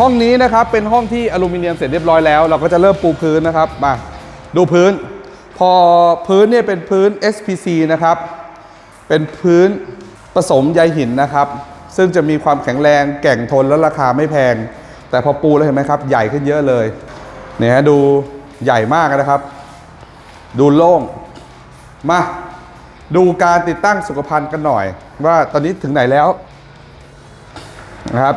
ห้องนี้นะครับเป็นห้องที่อลูมิเนียมเสร็จเรียบร้อยแล้ว เราก็จะเริ่มปูพื้นนะครับมาดูพื้น พอพื้นเนี่ยเป็นพื้น SPC นะครับ เป็นพื้นผสมใยหินนะครับ ซึ่งจะมีความแข็งแรงแก่งทนและราคาไม่แพง แต่พอปูแล้วเห็นไหมครับ ใหญ่ขึ้นเยอะเลยเนี่ยฮะดูใหญ่มากนะครับ ดูโล่งมาดูการติดตั้งสุขภัณฑ์กันหน่อย ว่าตอนนี้ถึงไหนแล้วนะครับ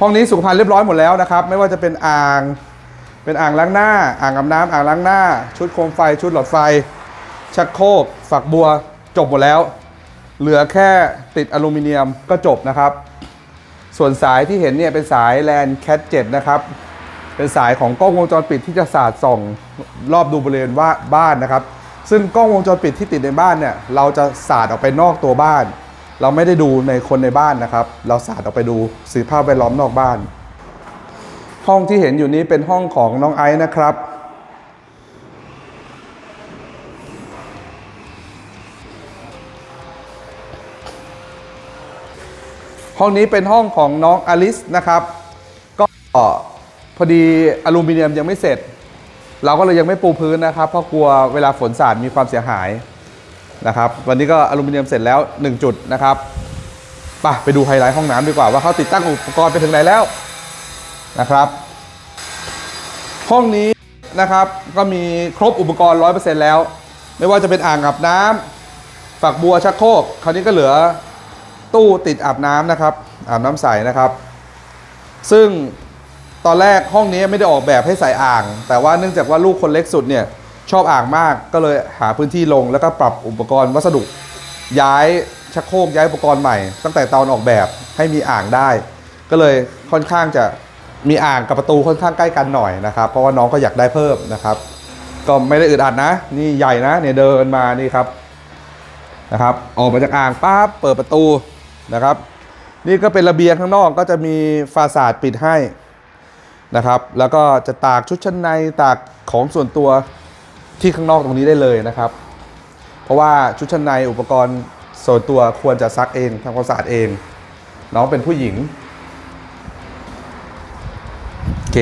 ห้องนี้สุขภัณฑ์เรียบร้อยหมดแล้วนะครับ ไม่ว่าจะเป็นอ่างเป็นอ่างล้างหน้า อ่างอาบน้ำอ่างล้างหน้า ชุดโคมไฟ ชุดหลอดไฟ ชักโครกฝักบัวจบหมดแล้ว เหลือแค่ติดอลูมิเนียมก็จบนะครับ ส่วนสายที่เห็นเนี่ยเป็นสายแลนแคทเจ็นะครับ เป็นสายของกล้องวงจรปิดที่จะสาดส่องรอบดูบริเวณว่าบ้านนะครับ ซึ่งกล้องวงจรปิดที่ติดในบ้านเนี่ยเราจะสาดออกไปนอกตัวบ้าน เราไม่ได้ดูในคนในบ้านนะครับ เราสาดออกไปดูสื่อภาพแวดล้อมนอกบ้าน ห้องที่เห็นอยู่นี้เป็นห้องของน้องไอซ์นะครับ ห้องนี้เป็นห้องของน้องอลิสนะครับ ก็พอดีอลูมิเนียมยังไม่เสร็จ เราก็เลยยังไม่ปูพื้นนะครับ เพราะกลัวเวลาฝนสาดมีความเสียหาย นะครับ วันนี้ก็อลูมิเนียมเสร็จแล้ว 1 จุดนะครับไปไปดูไฮไลท์ห้องน้ำดีกว่าว่าเขาติดตั้งอุปกรณ์ไปถึงไหนแล้วนะครับ ห้องนี้นะครับก็มีครบอุปกรณ์ 100%แล้ว ไม่ว่าจะเป็นอ่างอาบน้ำฝักบัวชักโครกคราวนี้ก็เหลือตู้ติดอาบน้ำนะครับอาบน้ำใสนะครับ ซึ่งตอนแรกห้องนี้ไม่ได้ออกแบบให้ใส่อ่าง แต่ว่าเนื่องจากว่าลูกคนเล็กสุดเนี่ย ชอบอ่างมากก็เลยหาพื้นที่ลงแล้วก็ปรับอุปกรณ์วัสดุ ย้ายชักโครกย้ายอุปกรณ์ใหม่ ตั้งแต่ตอนออกแบบให้มีอ่างได้ ก็เลยค่อนข้างจะมีอ่างกับประตูค่อนข้างใกล้กันหน่อยนะครับ เพราะว่าน้องก็อยากได้เพิ่มนะครับ ก็ไม่ได้อึดอัดนะ นี่ใหญ่นะเนี่ยเดินมานี่ครับนะครับ ออกมาจากอ่างปั๊บเปิดประตูนะครับ นี่ก็เป็นระเบียงข้างนอกก็จะมีฟาสาดปิดให้นะครับ แล้วก็จะตากชุดชั้นในตากของส่วนตัว ที่ข้างนอกตรงนี้ได้เลยนะครับ เพราะว่าชุดชั้นในอุปกรณ์ส่วนตัวควรจะซักเองทำความสะอาดเอง น้องเป็นผู้หญิงโอเค